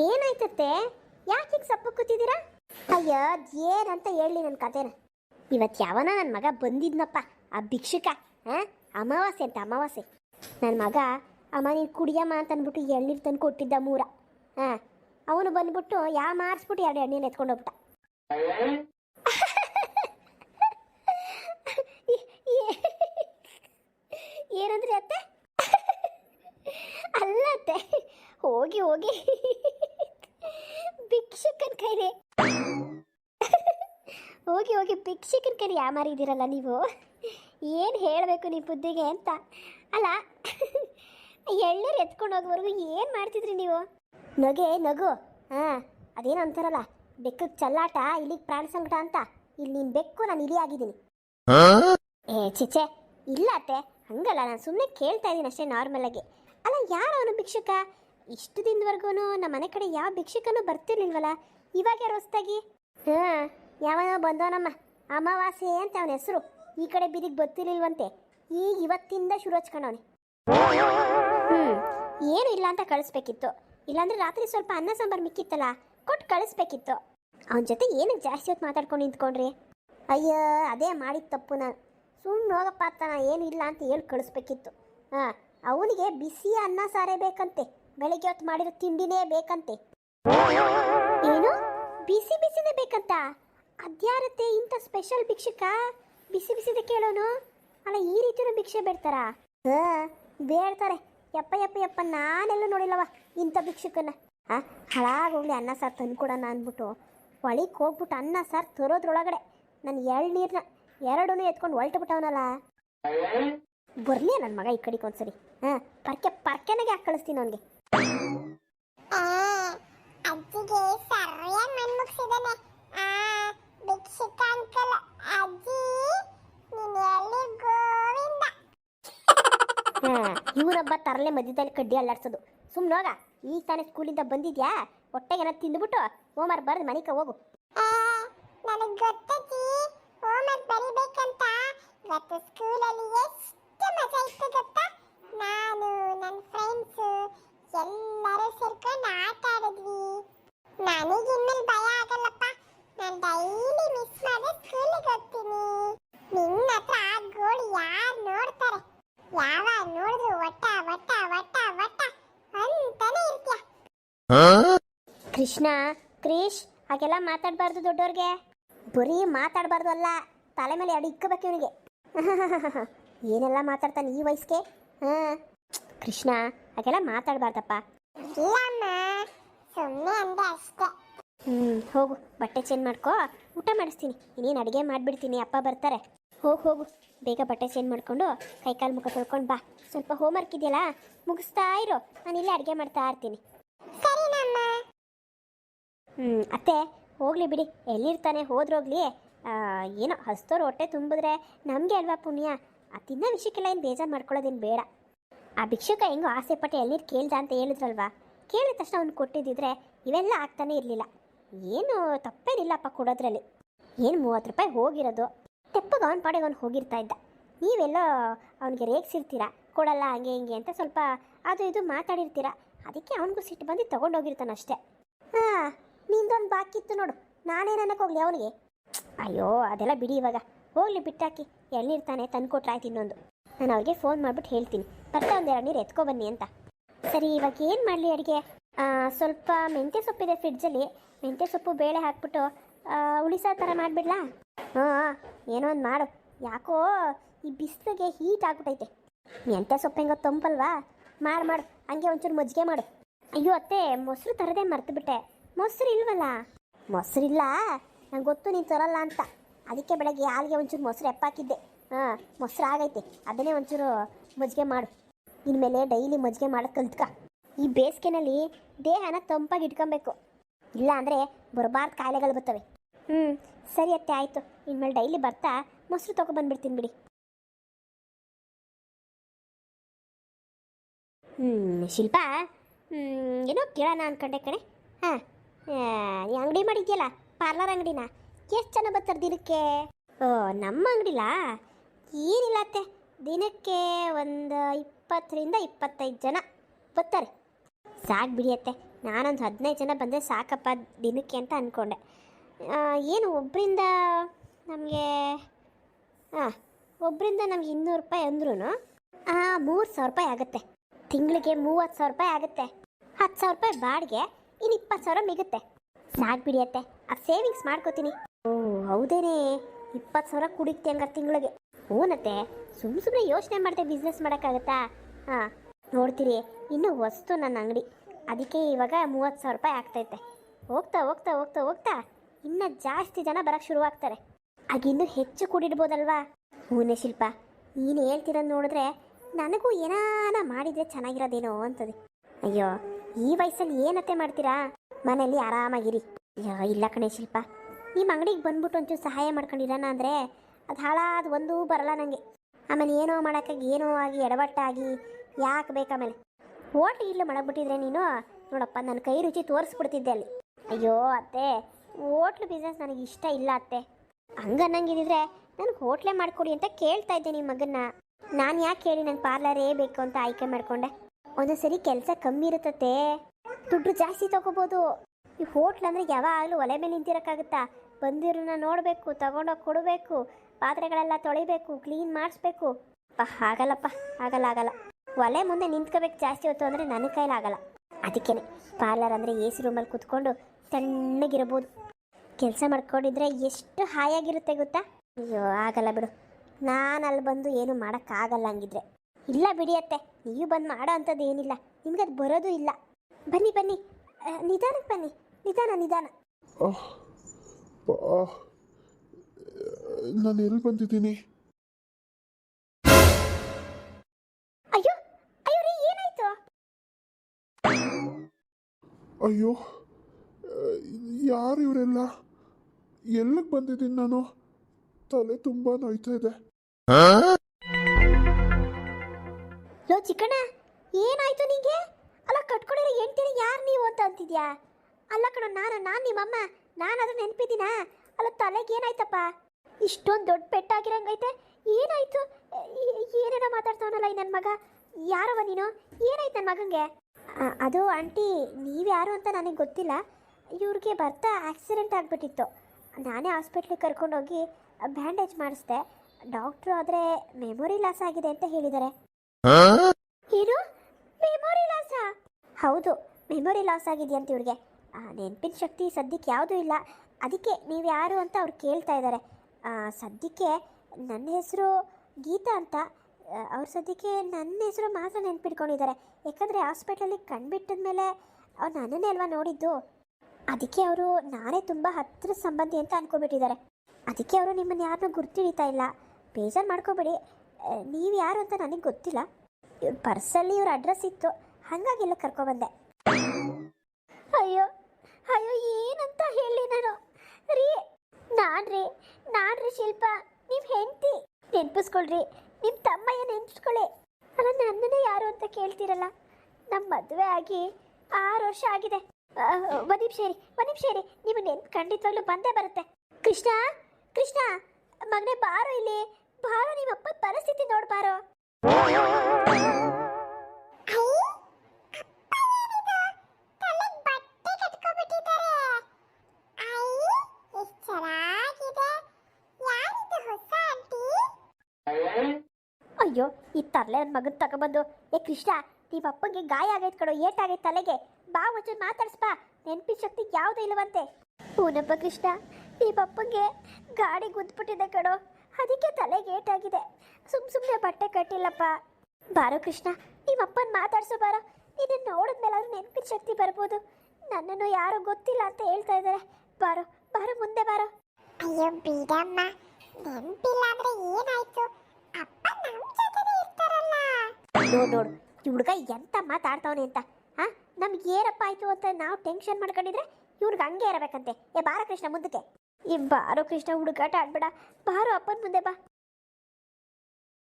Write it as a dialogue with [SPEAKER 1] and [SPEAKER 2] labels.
[SPEAKER 1] ಏನಾಯ್ತತ್ತೆ ಯಾಕೆ ಈಗ ಸಪ್ಪ ಕೂತಿದ್ದೀರಾ ಅಯ್ಯೋ ಏನಂತ ಹೇಳಿ ನನ್ನ ಕತೆನ ಇವತ್ತು ಯಾವನ ನನ್ನ ಮಗ ಬಂದಿದ್ನಪ್ಪ ಆ ಭಿಕ್ಷುಕ ಹಾಂ ಅಮಾವಾಸ್ಯೆ ಅಂತ ಅಮಾವಾಸ್ಯೆ ನನ್ನ ಮಗ ಅಮ್ಮ ನೀನು ಕುಡಿಯಮ್ಮ ಅಂತ ಅಂದ್ಬಿಟ್ಟು ಎಳ್ನೀರು ತಂದು ಕೊಟ್ಟಿದ್ದ ಮೂರ ಹಾಂ ಅವನು ಬಂದ್ಬಿಟ್ಟು ಯಾ ಮಾರಿಸ್ಬಿಟ್ಟು ಎರಡು ಎಣ್ಣೆನ ಎತ್ಕೊಂಡು ಹೋಗ್ಬಿಟ್ಟ ಏನಂದ್ರೆ ಅತ್ತೆ ಅಲ್ಲ ಅತ್ತೆ ಹೋಗಿ ಹೋಗಿ. ಭಿಕ್ಷುಕನ್ ಕೈಲಿ. ಹೋಗಿ ಹೋಗಿ, ಭಿಕ್ಷುಕನ್ ಕೈಲಿ ಯಾಮಾರಿದ್ದೀರಲ್ಲ ನೀವು? ಏನು ಹೇಳಬೇಕು ನಿಮ್ಮ ಬುದ್ಧಿಗೆ ಅಂತ. ಅಲ್ಲ ಎಳ್ಳೀರು ಎತ್ಕೊಂಡು ಹೋಗೋವರೆಗೂ ಏನು ಮಾಡ್ತಿದ್ರಿ ನೀವು? ನಗೆ, ನಗು, ಹಾಂ, ಅದೇನೋ ಅಂತಾರಲ್ಲ ಬೆಕ್ಕಕ್ಕೆ ಚಲ್ಲಾಟ, ಇಲ್ಲಿಗೆ ಪ್ರಾಣ ಸಂಕಟ ಅಂತ. ಇಲ್ಲಿ ನೀನು ಬೆಕ್ಕು, ನಾನು ಇಲಿ ಆಗಿದ್ದೀನಿ. ಏ ಚಿಚೆ ಇಲ್ಲ ಅತ್ತೆ, ಹಂಗಲ್ಲ, ನಾನು ಸುಮ್ಮನೆ ಕೇಳ್ತಾ ಇದ್ದೀನಿ ಅಷ್ಟೇ ನಾರ್ಮಲ್ ಆಗಿ. ಅಲ್ಲ, ಯಾರು ಅವನು ಭಿಕ್ಷುಕ? ಇಷ್ಟು ದಿನದವರೆಗೂ ನಮ್ಮ ಮನೆ ಕಡೆ ಯಾವ ಭಿಕ್ಷಕನೂ ಬರ್ತಿರ್ಲಿಲ್ವಲ್ಲ ಇವಾಗ ಯಾರು ಹೊಸ್ದಾಗಿ ಹಾಂ ಯಾವನೋ ಬಂದವನಮ್ಮ. ಅಮಾವಾಸ್ಯೆ ಅಂತ ಅವನ ಹೆಸರು. ಈ ಕಡೆ ಬೀದಿಗೆ ಬರ್ತಿರ್ಲಿಲ್ವಂತೆ ಈಗ ಇವತ್ತಿಂದ ಶುರು ಹಚ್ಕೊಂಡವನೆ. ಹ್ಞೂ ಏನು ಇಲ್ಲ ಅಂತ ಕಳಿಸ್ಬೇಕಿತ್ತು. ಇಲ್ಲಾಂದ್ರೆ ರಾತ್ರಿ ಸ್ವಲ್ಪ ಅನ್ನ ಸಾಂಬಾರು ಮಿಕ್ಕಿತ್ತಲ್ಲ, ಕೊಟ್ಟು ಕಳಿಸ್ಬೇಕಿತ್ತು. ಅವನ ಜೊತೆ ಏನಕ್ಕೆ ಜಾಸ್ತಿ ಹೊತ್ತು ಮಾತಾಡ್ಕೊಂಡು ನಿಂತ್ಕೊಂಡ್ರಿ? ಅಯ್ಯೋ, ಅದೇ ಮಾಡಿದ ತಪ್ಪು ನಾನು. ಸುಮ್ಮನೆ ಹೋಗಪ್ಪ ಅಂತ ನಾನು ಏನು ಇಲ್ಲ ಅಂತ ಹೇಳಿ ಕಳಿಸ್ಬೇಕಿತ್ತು. ಹಾಂ, ಅವನಿಗೆ ಬಿಸಿ ಅನ್ನ ಸಾರೇ ಬೇಕಂತೆ. ಬೆಳಿಗ್ಗೆ ಹೊತ್ತು ಮಾಡಿರೋ ತಿಂಡಿನೇ ಬೇಕಂತೆ. ಏನು? ಬಿಸಿ ಬಿಸಿನೇ ಬೇಕಂತ? ಅದ್ಯಾರತ್ತೆ ಇಂಥ ಸ್ಪೆಷಲ್ ಭಿಕ್ಷಕ? ಬಿಸಿ ಬಿಸಿದೇ ಕೇಳೋನು? ಅಲ್ಲ, ಈ ರೀತಿಯೂ ಭಿಕ್ಷೆ ಬೇಡ್ತಾರಾ? ಹ, ಬೇಡ್ತಾರೆ. ಯಪ್ಪ ಯಪ್ಪ ಯಪ್ಪ, ನಾನೆಲ್ಲ ನೋಡಿಲ್ಲವ ಇಂಥ ಭಿಕ್ಷುಕನ್ನ. ಹಾಂ ಹಾಳಾಗೋಗ್ಲಿ ಅನ್ನ, ಸಾರು ತಂದ್ಕೊಡೋಣ ಅಂದ್ಬಿಟ್ಟು. ಹೊಳಿಗೆ ಹೋಗ್ಬಿಟ್ಟು ಅನ್ನ, ಸಾರು ತರೋದ್ರೊಳಗಡೆ ನಾನು ಎಳ್ನೀರನ್ನ ಎರಡೂ ಎತ್ಕೊಂಡು ಹೊಲ್ಟುಬಿಟ್ಟವನಲ್ಲ. ಬರ್ಲಿ ನನ್ನ ಮಗ ಈ ಕಡೆಗೆ ಒಂದ್ಸರಿ. ಹಾಂ, ಪರ್ಕೆ, ಪರ್ಕೆನಾಗೆ ಹಾಕಿ ಕಳಿಸ್ತೀನಿ ಅವನಿಗೆ.
[SPEAKER 2] ಅಜ್ಜಿಗೆ ಸರಿಯಾಗಿ ಆ ಭಿಕ್ಷುಕ ಅಂಕಲ್ ಅಜ್ಜಿ ನೀನು ಎಲ್ಲಿ ಗೋವಿಂದ?
[SPEAKER 1] ಹಾಂ ಇವನೊಬ್ಬ ತರಲೆ ಮಧ್ಯದಲ್ಲಿ ಕಡ್ಡಿ ಅಲ್ಲಾಡ್ಸೋದು. ಸುಮ್ಮನೆ ಹೋಗ ಈಗ ತಾನೇ ಸ್ಕೂಲಿಂದ ಬಂದಿದ್ಯಾ? ಹೊಟ್ಟೆಗೆ ಏನಾದ್ರು ತಿಂದುಬಿಟ್ಟು ಹೋಮರ್ ಬರ್ದು ಮನೆಗೆ ಹೋಗು.
[SPEAKER 2] ನನಗೆ ಗೊತ್ತೈತಿ ಹೋಮ್ವರ್ಕ್ ಬರಿಬೇಕಂತ. ಇವತ್ತು ಸ್ಕೂಲಲ್ಲಿ ಎಷ್ಟು ಮಜಾ ಇತ್ತು ಗೊತ್ತಾ ನಾನು ನನ್ನ ಫ್ರೆಂಡ್ಸ್ ಎಲ್ಲರೂ ಸೇರ್ಕೊಂಡು ಆಟ ಆಡಿದ್ವಿ ನನಗೆ ಇನ್ಮೇಲೆ ಭಯ ಆಗಲ್ಲಪ್ಪ ನಾನು ಡೈಲಿ ಮಿಸ್ ಮಾಡಿ ಸ್ಕೂಲಿಗೆ ಹೋಗ್ತೀನಿ ನಿನ್ನ ಹತ್ರ ಆ ಗೋಳು ಯಾರು ನೋಡ್ತಾರೆ ಯಾವಾಗ ನೋಡಿದ್ರು ಒಟ್ಟ ಒಟ್ಟ ಒಟ್ಟ ಒಟ್ಟ ಅಂತಾನೆ ಇರ್ತೀಯ.
[SPEAKER 1] ಕೃಷ್ಣ ಕ್ರೀಶ್ ಹಾಗೆಲ್ಲ ಮಾತಾಡಬಾರ್ದು ದೊಡ್ಡವ್ರಿಗೆ ಬರೀ ಮಾತಾಡಬಾರ್ದು ಅಲ್ಲ ತಲೆ ಮೇಲೆ ಎರಡು ಇಕ್ಕಬೇಕು ಇವನಿಗೆ. ಏನೆಲ್ಲ ಮಾತಾಡ್ತಾನೆ ಈ ವಯಸ್ಸಿಗೆ? ಹಾಂ? ಕೃಷ್ಣ ಹಾಗೆಲ್ಲ ಮಾತಾಡಬಾರ್ದಪ್ಪ.
[SPEAKER 2] ಇಲ್ಲಮ್ಮ ಸುಮ್ಮನೆ ಅಂದೆ ಅಷ್ಟೇ.
[SPEAKER 1] ಹ್ಞೂ ಹೋಗು ಬಟ್ಟೆ ಚೇಂಜ್ ಮಾಡ್ಕೋ ಊಟ ಮಾಡಿಸ್ತೀನಿ. ಇನ್ನೇನು ಅಡುಗೆ ಮಾಡಿಬಿಡ್ತೀನಿ ಅಪ್ಪ ಬರ್ತಾರೆ. ಹೋಗು ಹೋಗು. ಬೇಗ ಬಟ್ಟೆ ಚೇಂಜ್ ಮಾಡಿಕೊಂಡು ಕೈಕಾಲು ಮುಖ ತೊಳ್ಕೊಂಡು ಬಾ. ಸ್ವಲ್ಪ ಹೋಮ್ ವರ್ಕ್ ಇದೆಯಲ್ಲ ಮುಗಿಸ್ತಾ ಇರು. ನಾನು ಇಲ್ಲೇ ಅಡುಗೆ ಮಾಡ್ತಾ ಇರ್ತೀನಿ. ಹ್ಞೂ ಅತ್ತೆ ಹೋಗಲಿ ಬಿಡಿ. ಎಲ್ಲಿರ್ತಾನೆ? ಹೋದ್ರೋಗ್ಲಿ. ಏನೋ ಹಸ್ತೋರು ಹೊಟ್ಟೆ ತುಂಬಿದ್ರೆ ನಮಗೆ ಅಲ್ವಾ ಪುಣ್ಯ? ಆ ತಿನ್ನೋ ವಿಷಯಕ್ಕೆಲ್ಲ ಏನು ಬೇಜಾರು ಮಾಡ್ಕೊಳ್ಳೋದೇನು ಬೇಡ. ಆ ಭಿಕ್ಷುಕ ಹೆಂಗೋ ಆಸೆ ಪಟ್ಟೆ ಎಳ್ನೀರು ಕೇಳ್ದ ಅಂತ ಹೇಳಿದ್ರಲ್ವಾ? ಕೇಳಿದ ತಕ್ಷಣ ಅವ್ನು ಕೊಟ್ಟಿದ್ದಿದ್ರೆ ಇವೆಲ್ಲ ಆಗ್ತಾನೆ ಇರಲಿಲ್ಲ. ಏನು ತಪ್ಪೇನಿಲ್ಲಪ್ಪ ಕೊಡೋದ್ರಲ್ಲಿ. ಏನು ಮೂವತ್ತು ರೂಪಾಯಿ ಹೋಗಿರೋದು? ತೆಪ್ಪಗೆ ಅವನ ಪಾಡಿಗೆ ಅವ್ನು ಹೋಗಿರ್ತಾ ಇದ್ದ. ನೀವೆಲ್ಲೋ ಅವನಿಗೆ ರೇಗಿಸಿರ್ತೀರ? ಕೊಡಲ್ಲ, ಹಂಗೆ, ಹಿಂಗೆ ಅಂತ ಸ್ವಲ್ಪ ಅದು ಇದು ಮಾತಾಡಿರ್ತೀರ? ಅದಕ್ಕೆ ಅವನಿಗೂ ಸಿಟ್ಟು ಬಂದು ತೊಗೊಂಡೋಗಿರ್ತಾನಷ್ಟೇ ಹಾಂ, ನಿಂದೊಂದು ಬಾಕಿ ಇತ್ತು ನೋಡು. ನಾನೇನು ಅನ್ನಕ್ಕೆ ಹೋಗ್ಲಿ ಅವನಿಗೆ. ಅಯ್ಯೋ, ಅದೆಲ್ಲ ಬಿಡಿ ಇವಾಗ. ಹೋಗ್ಲಿ ಬಿಟ್ಟಾಕಿ. ಎಳ್ನೀರ್ತಾನೆ ತಂದ್ಕೊಟ್ರೆ ಆಯ್ತು ಇನ್ನೊಂದು. ನಾನು ಅವ್ರಿಗೆ ಫೋನ್ ಮಾಡಿಬಿಟ್ಟು ಹೇಳ್ತೀನಿ. ಬರ್ತಾ ಒಂದು ಎರಡು ನೀರು ಎತ್ಕೊ ಬನ್ನಿ ಅಂತ. ಸರಿ, ಇವಾಗ ಏನು ಮಾಡಲಿ ಅಡುಗೆ? ಸ್ವಲ್ಪ ಮೆಂತ್ಯ ಸೊಪ್ಪಿದೆ ಫ್ರಿಡ್ಜಲ್ಲಿ ಮೆಂತ್ಯ ಸೊಪ್ಪು ಬೇಳೆ ಹಾಕ್ಬಿಟ್ಟು ಉಳಿಸೋ ಥರ ಮಾಡಿಬಿಡ್ಲಾ? ಹಾಂ ಏನೋ ಒಂದು ಮಾಡು. ಯಾಕೋ ಈ ಬಿಸಿಲಿಗೆ ಹೀಟ್ ಆಗ್ಬಿಟ್ಟೈತೆ ಎಂಥ ಸೊಪ್ಪು ಹೆಂಗೋ ತಂಪಲ್ವಾ? ಮಾಡು ಮಾಡು. ಹಂಗೆ ಒಂಚೂರು ಮಜ್ಜಿಗೆ ಮಾಡು. ಅಯ್ಯೋ ಅತ್ತೆ, ಮೊಸರು ತರದೇ ಮರ್ತುಬಿಟ್ಟೆ. ಮೊಸರು ಇಲ್ವಲ್ಲ? ಇಲ್ಲ ನಂಗೆ ಗೊತ್ತು ನೀನು ತರಲ್ಲ ಅಂತ. ಅದಕ್ಕೆ ಬೆಳಗ್ಗೆ ಹಾಲಿಗೆ ಒಂಚೂರು ಮೊಸರು ಎಪ್ಪಾಕಿದ್ದೆ. ಹಾಂ, ಮೊಸರು ಆಗೈತೆ. ಅದನ್ನೇ ಒಂಚೂರು ಮಜ್ಜಿಗೆ ಮಾಡು. ಇನ್ಮೇಲೆ ಡೈಲಿ ಮಜ್ಜಿಗೆ ಮಾಡೋದು ಕಲ್ತ್ಕ. ಈ ಬೇಸಿಗೆನಲ್ಲಿ ದೇಹನ ತಂಪಾಗಿ ಇಟ್ಕೊಬೇಕು. ಇಲ್ಲ ಅಂದರೆ ಬರಬಾರ್ದು ಕಾಯಿಲೆಗಳು ಬರ್ತವೆ. ಹ್ಞೂ ಸರಿ ಅತ್ತೆ, ಆಯಿತು. ಇನ್ಮೇಲೆ ಡೈಲಿ ಬರ್ತಾ ಮೊಸರು ತೊಗೊಬಂದ್ಬಿಡ್ತೀನಿ ಬಿಡಿ. ಹ್ಞೂ ಶಿಲ್ಪ? ಏನೋ ಕೇಳೋಣ ಅನ್ಕೊಂಡೆ ಕಣೆ. ಹಾಂ ನೀ ಅಂಗಡಿ ಮಾಡಿದ್ಯಲ್ಲ, ಪಾರ್ಲರ್ ಅಂಗಡಿನ? ಎಷ್ಟು ಜನ ಬರ್ತಾರೆ ದಿನಕ್ಕೆ? ಓ, ನಮ್ಮ ಅಂಗಡಿಲಾ? ಏನಿಲ್ಲ ಅತ್ತೆ, ದಿನಕ್ಕೆ ಒಂದು ಇಪ್ಪತ್ತರಿಂದ ಇಪ್ಪತ್ತೈದು ಜನ ಬರ್ತಾರೆ. ಸಾಕು ಬಿಡಿಯತ್ತೆ ನಾನೊಂದು ಹದಿನೈದು ಜನ ಬಂದರೆ ಸಾಕಪ್ಪ ದಿನಕ್ಕೆ ಅಂತ ಅಂದ್ಕೊಂಡೆ ಏನು ಒಬ್ಬರಿಂದ ನಮಗೆ ಹಾಂ ಒಬ್ಬರಿಂದ ನಮ್ಗೆ ಇನ್ನೂರು ರೂಪಾಯಿ ಅಂದ್ರೂ ಮೂರು ಸಾವಿರ ರೂಪಾಯಿ ಆಗುತ್ತೆ. ತಿಂಗಳಿಗೆ ಮೂವತ್ತು ಸಾವಿರ ರೂಪಾಯಿ ಆಗುತ್ತೆ. ಹತ್ತು ಸಾವಿರ ರೂಪಾಯಿ ಬಾಡಿಗೆ ಇನ್ನು ಇಪ್ಪತ್ತು ಸಾವಿರ ಮಿಗುತ್ತೆ. ಸಾಕು ಬಿಡಿಯತ್ತೆ ಆ ಸೇವಿಂಗ್ಸ್ ಮಾಡ್ಕೋತೀನಿ. ಓ, ಹೌದೇನೆ. ಇಪ್ಪತ್ತು ಸಾವಿರ ಕುಡಿತೆ ಹಂಗಾರೆ ತಿಂಗಳಿಗೆ. ಓನತ್ತೆ ಸುಮ್ಮ ಸುಮ್ಮನೆ ಯೋಚನೆ ಮಾಡಿದೆ ಬಿಸ್ನೆಸ್ ಮಾಡೋಕ್ಕಾಗತ್ತಾ? ಹಾಂ ನೋಡ್ತೀರಿ, ಇನ್ನೂ ವಸ್ತು ನನ್ನ ಅಂಗಡಿ. ಅದಕ್ಕೆ ಇವಾಗ ಮೂವತ್ತು ಸಾವಿರ ರೂಪಾಯಿ ಆಗ್ತೈತೆ. ಹೋಗ್ತಾ ಹೋಗ್ತಾ ಹೋಗ್ತಾ ಹೋಗ್ತಾ ಇನ್ನೂ ಜಾಸ್ತಿ ಜನ ಬರೋಕ್ಕೆ ಶುರುವಾಗ್ತಾರೆ. ಆಗಿನ್ನೂ ಹೆಚ್ಚು ಕೂಡಿಡ್ಬೋದಲ್ವಾ? ಹೂನೆ ಶಿಲ್ಪ, ನೀನು ಹೇಳ್ತಿರೋದು ನೋಡಿದ್ರೆ ನನಗೂ ಏನಾನ ಮಾಡಿದರೆ ಚೆನ್ನಾಗಿರೋದೇನೋ ಅಂತದೆ. ಅಯ್ಯೋ, ಈ ವಯಸ್ಸಲ್ಲಿ ಏನತ್ತೆ ಮಾಡ್ತೀರಾ? ಮನೆಯಲ್ಲಿ ಆರಾಮಾಗಿರಿ. ಅಯ್ಯೋ, ಇಲ್ಲ ಕಣೆ ಶಿಲ್ಪ. ನಿಮ್ಮ ಅಂಗಡಿಗೆ ಬಂದ್ಬಿಟ್ಟು ಒಂಚೂರು ಸಹಾಯ ಮಾಡ್ಕೊಂಡಿರೋಣ ಅಂದರೆ ಅದು ಹಾಳಾದ ಒಂದೂ ಬರಲ್ಲ ನನಗೆ ಆಮೇಲೆ ಏನೋ ಮಾಡೋಕ್ಕಾಗಿ, ಏನೋ ಆಗಿ, ಎಡವಟ್ಟಾಗಿ ಯಾಕೆ ಬೇಕಾಮೇಲೆ ಹೋಟ್ಲ್ ಇಲ್ಲ ಮಾಡಕ್ಬಿಟ್ಟಿದ್ರೆ ನೀನು? ನೋಡಪ್ಪ ನನ್ನ ಕೈ ರುಚಿ ತೋರಿಸ್ಬಿಡ್ತಿದ್ದೆ ಅಲ್ಲಿ. ಅಯ್ಯೋ ಅತ್ತೆ, ಹೋಟ್ಲು ಬಿಸ್ನೆಸ್ ನನಗೆ ಇಷ್ಟ ಇಲ್ಲ ಅತ್ತೆ. ಹಂಗನ್ನಂಗಿದ್ರೆ ನನಗೆ ಹೋಟ್ಲೇ ಮಾಡಿಕೊಡಿ ಅಂತ ಕೇಳ್ತಾ ಇದ್ದೆ ನಿಮ್ಮ ಮಗನ್ನ. ನಾನು ಯಾಕೆ ಹೇಳಿ ನಂಗೆ ಪಾರ್ಲರೇ ಬೇಕು ಅಂತ ಆಯ್ಕೆ ಮಾಡ್ಕೊಂಡೆ? ಒಂದೊಂದ್ಸರಿ ಕೆಲಸ ಕಮ್ಮಿ ಇರುತ್ತತ್ತೆ. ದುಡ್ಡು ಜಾಸ್ತಿ ತಗೋಬೋದು. ಈ ಹೋಟ್ಲ್ ಅಂದರೆ ಯಾವಾಗಲೂ ಒಲೆ ಮೇಲೆ ನಿಂತಿರೋಕ್ಕಾಗುತ್ತಾ? ಬಂದಿರೋನ ನೋಡಬೇಕು, ತಗೊಂಡೋಗಿ ಕೊಡಬೇಕು, ಪಾತ್ರೆಗಳೆಲ್ಲ ತೊಳಿಬೇಕು ಕ್ಲೀನ್ ಮಾಡಿಸ್ಬೇಕು. ಅಪ್ಪ, ಆಗಲ್ಲಪ್ಪ, ಆಗಲ್ಲ ಆಗಲ್ಲ. ಒಲೆ ಮುಂದೆ ನಿಂತ್ಕೋಬೇಕು ಜಾಸ್ತಿ ಹೊತ್ತು ಅಂದರೆ ನನ್ನ ಕೈಲಾಗಲ್ಲ ಅದಕ್ಕೇನೆ ಪಾರ್ಲರ್ ಅಂದರೆ ಎ ಸಿ ರೂಮಲ್ಲಿ ಕುತ್ಕೊಂಡು ತಣ್ಣಗಿರ್ಬೋದು. ಕೆಲಸ ಮಾಡ್ಕೊಂಡಿದ್ರೆ ಎಷ್ಟು ಹಾಯಾಗಿರುತ್ತೆ ಗೊತ್ತಾ? ಅಯ್ಯೋ, ಆಗಲ್ಲ ಬಿಡು. ನಾನು ಅಲ್ಲಿ ಬಂದು ಏನು ಮಾಡೋಕ್ಕಾಗಲ್ಲ ಹಂಗಿದ್ರೆ. ಇಲ್ಲ ಬಿಡಿಯತ್ತೆ ನೀವು ಬಂದು ಮಾಡೋ ಅಂಥದ್ದು ಏನಿಲ್ಲ. ನಿಮ್ಗೆ ಅದು ಬರೋದು ಇಲ್ಲ. ಬನ್ನಿ ಬನ್ನಿ. ನಿಧಾನಕ್ಕೆ ಬನ್ನಿ. ನಿಧಾನ ನಿಧಾನ.
[SPEAKER 3] ನಾನು ಎಲ್ಲಿ ಬಂದಿದ್ದೀನಿ?
[SPEAKER 1] ಅಯ್ಯೋ
[SPEAKER 3] ಯಾರು ಇವರೆಲ್ಲ? ಎಲ್ಲಿಗೆ ಬಂದಿದ್ದೀನಿ ನಾನು? ತಲೆ ತುಂಬಾ ನೋಯ್ತಾ ಇದೆ.
[SPEAKER 1] ಲೋ ಚಿಕ್ಕಣ್ಣ, ಏನಾಯ್ತು ನಿಂಗೆ? ಅಲ್ಲ, ಕಟ್ಕೊಂಡಿರೋ ಹೆಂಡ್ತಿನ ಯಾರು ನೀವು ಅಂತ ಅಂತಿದ್ಯಾ? ಅಲ್ಲ ಕಣ, ನಾನು ನಾನು ನಿಮ್ಮಮ್ಮ. ನಾನು ಅದನ್ನ ನೆನ್ಪಿದ್ದೀನ? ಅಲ್ಲ, ತಲೆಗೆ ಏನಾಯ್ತಪ್ಪ? ಇಷ್ಟೊಂದು ದೊಡ್ಡ ಪೆಟ್ಟಾಗಿರಂಗೈತೆ. ಏನಾಯ್ತು? ಏನೇನೋ ಮಾತಾಡ್ತಾವನಲ್ಲ ಈ ನನ್ನ ಮಗ? ಯಾರವ ನೀನು? ಏನಾಯ್ತು ನನ್ನ ಮಗಂಗೆ? ಅದು ಆಂಟಿ ನೀವ್ಯಾರು ಅಂತ ನನಗೆ ಗೊತ್ತಿಲ್ಲ. ಇವ್ರಿಗೆ ಬರ್ತಾ ಆಕ್ಸಿಡೆಂಟ್ ಆಗಿಬಿಟ್ಟಿತ್ತು. ನಾನೇ ಹಾಸ್ಪಿಟ್ಲಿಗೆ ಕರ್ಕೊಂಡೋಗಿ ಬ್ಯಾಂಡೇಜ್ ಮಾಡಿಸ್ದೆ. ಡಾಕ್ಟ್ರು ಆದರೆ ಮೆಮೊರಿ ಲಾಸ್ ಆಗಿದೆ ಅಂತ ಹೇಳಿದ್ದಾರೆ. ಏನು? ಮೆಮೊರಿ ಲಾಸ ಹೌದು ಮೆಮೊರಿ ಲಾಸ್ ಆಗಿದೆಯಂತ ಇವ್ರಿಗೆ. ನೆನಪಿನ ಶಕ್ತಿ ಸದ್ಯಕ್ಕೆ ಯಾವುದೂ ಇಲ್ಲ. ಅದಕ್ಕೆ ನೀವು ಯಾರು ಅಂತ ಅವ್ರು ಕೇಳ್ತಾ ಇದ್ದಾರೆ. ಸದ್ಯಕ್ಕೆ ನನ್ನ ಹೆಸರು ಗೀತಾ ಅಂತ. ಅವ್ರ ಸದ್ಯಕ್ಕೆ ನನ್ನ ಹೆಸರು ಮಾತ್ರ ನೆನ್ಪಿಟ್ಕೊಂಡಿದ್ದಾರೆ. ಯಾಕಂದರೆ ಹಾಸ್ಪಿಟಲಿಗೆ ಕಣ್ಬಿಟ್ಟಿದ ಮೇಲೆ ಅವ್ರು ನನ್ನನ್ನೇ ಅಲ್ವಾ ನೋಡಿದ್ದು? ಅದಕ್ಕೆ ಅವರು ನಾನೇ ತುಂಬ ಹತ್ತಿರ ಸಂಬಂಧಿ ಅಂತ ಅಂದ್ಕೊಬಿಟ್ಟಿದ್ದಾರೆ ಅದಕ್ಕೆ ಅವರು ನಿಮ್ಮನ್ನು ಯಾರನ್ನೂ ಗುರ್ತಿಡಿತಾ ಇಲ್ಲ. ಬೇಜಾರು ಮಾಡ್ಕೋಬೇಡಿ. ನೀವು ಯಾರು ಅಂತ ನನಗೆ ಗೊತ್ತಿಲ್ಲ. ಇವ್ರ ಪರ್ಸಲ್ಲಿ ಇವ್ರ ಅಡ್ರೆಸ್ ಇತ್ತು. ಹಾಗಾಗಿ ಎಲ್ಲ ಕರ್ಕೊಬಂದೆ. ಅಯ್ಯೋ ಅಯ್ಯೋ, ಏನಂತ ಹೇಳಿ ನಾನು? ರೀ, ನಾನ್ರಿ ನಾನ್ರಿ ಶಿಲ್ಪ. ನೀವು ಹೆಂಡತಿ. ನೆನ್ಪಿಸ್ಕೊಳ್ರಿ. ನಿಮ್ಮ ತಮ್ಮಯ್ಯ ನೆನ್ಸ್ಕೊಳ್ಳಿ ಅಲ್ಲ, ನನ್ನನ್ನೇ ಯಾರು ಅಂತ ಕೇಳ್ತಿರಲ್ಲ? ನಮ್ಮ ಮದುವೆ ಆಗಿ ಆರು ವರ್ಷ ಆಗಿದೆ. ವದೀಪ್ ಶೇರಿ ನಿಮಿಷ ಶೇರಿ ಇರಿ ನೀವು ನೆನ್ಪು ಖಂಡಿತವಾಗ್ಲೂ ಬಂದೇ ಬರುತ್ತೆ. ಕೃಷ್ಣ ಕೃಷ್ಣ, ಮಗನೇ ಬಾರೋ ಇಲ್ಲಿ. ಬಾರೋ ನಿಮ್ಮಪ್ಪ ಪರಿಸ್ಥಿತಿ ನೋಡ್ ಬಾರೋ
[SPEAKER 2] ತಲೆಗ್ ಬಟ್ಟೆ ಕಟ್ಕೊಬಿಟ್ಟಿದ್ದಾರೆ ಐ ಎಷ್ಟ್ ಚೆನ್ನಾಗಿದೆ ಯಾರಿದು ಹೊಸ ಆಂಟಿ
[SPEAKER 1] ಅಯ್ಯೋ, ಈ ತರಲೆ ನನ್ನ ಮಗನ್ ತಗೊಬಂದು, ಏ ಕೃಷ್ಣ ನಿಮ್ಮ ಅಪ್ಪಂಗೆ ಗಾಯ ಆಗೈತ್ ಕಡೋ ಏಟಾಗೈತ್ ತಲೆಗೆ. ಬಾ ಒಂಚೂರು ಮಾತಾಡ್ಸ್ಬಾ. ನೆನ್ಪಿನ ಶಕ್ತಿ ಯಾವುದೂ ಇಲ್ಲವಂತೆ. ಹೂನಪ್ಪ ಕೃಷ್ಣ ನಿಮ್ಮ ಅಪ್ಪಂಗೆ ಗಾಡಿ ಗುದ್ಬಿಟ್ಟಿದೆ ಕಡೋ ಅದಕ್ಕೆ ತಲೆಗೆ ಏಟಾಗಿದೆ ಸುಮ್ ಸುಮ್ಮನೆ ಬಟ್ಟೆ ಕಟ್ಟಿಲ್ಲಪ್ಪ. ಬಾರೋ ಕೃಷ್ಣ ನಿಮ್ಮ ಅಪ್ಪನ ಮಾತಾಡ್ಸು ಬಾರೋ. ನಿನ್ನ ನೋಡಿದ್ಮೇಲೆ ನೆನಪಿನ ಶಕ್ತಿ ಬರ್ಬೋದು. ನನ್ನನ್ನು ಯಾರು ಗೊತ್ತಿಲ್ಲ ಅಂತ ಹೇಳ್ತಾ ಇದ್ದಾರೆ ಬಾರೋ ಬಾರೋ, ಮುಂದೆ ಬಾರೋ.
[SPEAKER 2] ಅಯ್ಯೋ, ಬೀಡಮ್ಮ. ನೆನ್ಪಿಲ್ಲ ಅಂದ್ರೆ ಏನಾಯ್ತು?
[SPEAKER 1] ನೋಡ್ ನೋಡು, ಈ ಹುಡುಗ ಎಂತ ಮಾತಾಡ್ತಾವನೆ ಅಂತ? ಹಾ ನಮ್ಗೆ ಏನಪ್ಪ ಆಯ್ತು ಅಂತ ನಾವು ಟೆನ್ಷನ್ ಮಾಡ್ಕೊಂಡಿದ್ರೆ ಇವ್ರಿಗೆ ಹಂಗೆ ಇರಬೇಕಂತೆ. ಏ ಬಾರ ಕೃಷ್ಣ ಮುಂದಕ್ಕೆ. ಈ ಬಾರೋ ಕೃಷ್ಣ ಹುಡುಗಾಟ ಆಡ್ಬೇಡ ಬಾರೋ ಅಪ್ಪನ ಮುಂದೆ ಬಾ.